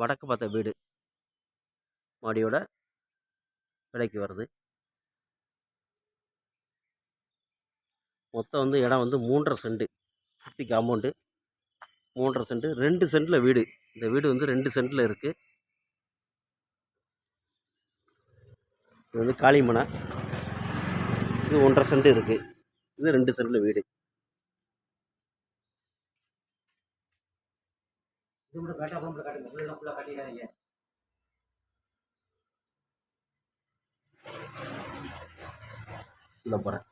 வடக்கு பார்த்த வீடு. மாடியோட விலைக்கு வருது மொத்தம் வந்து இடம் வந்து மூன்றரை சென்ட்டு சுற்றி காம்பவுண்டு மூன்றரை சென்ட். ரெண்டு சென்ட்டில் வீடு. இந்த வீடு வந்து ரெண்டு சென்ட்டில் இருக்குது இது வந்து காளிமனை இது ஒன்றரை சென்ட் இருக்குது இது ரெண்டு சென்ட்டில் வீடு. இது மட்டும் காட்டா அப்புறம் காட்டுங்க. ஃபுல்லாக ஃபுல்லாக காட்டிடாதீங்க. உள்ள போகிறேன்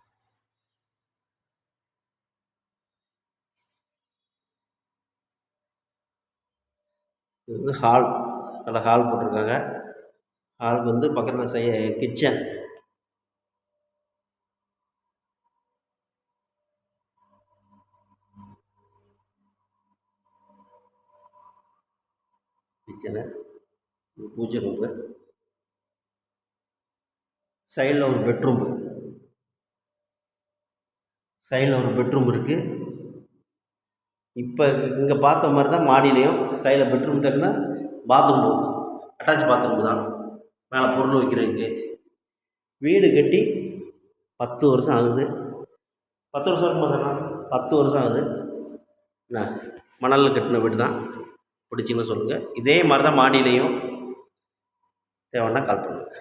இது வந்து ஹால் நல்ல ஹால் போட்டிருக்காங்க. ஹாலுக்கு வந்து பக்கத்தில் செய்ய கிச்சன் கிச்சனு பூஜை ரூமு சைடில் ஒரு பெட்ரூம் சைடில் ஒரு பெட்ரூம் இருக்குது இப்போ இங்கே பார்த்த மாதிரி தான் மாடியிலையும் சைடில் பெட்ரூம் தக்குனா பாத்ரூம் அட்டாச் பாத்ரூம் தான். மேலே பொருள் வைக்கிறதுக்கு. வீடு கட்டி பத்து வருஷம் ஆகுது. பத்து வருஷம் இருக்குமா சார்? பத்து வருஷம் ஆகுது. என்ன? மணலில் கட்டின வீடு தான் பிடிச்சின்னு சொல்லுங்கள் இதே மாதிரி தான் மாடியிலையும் தேவைன்னா கால் பண்ணுங்கள்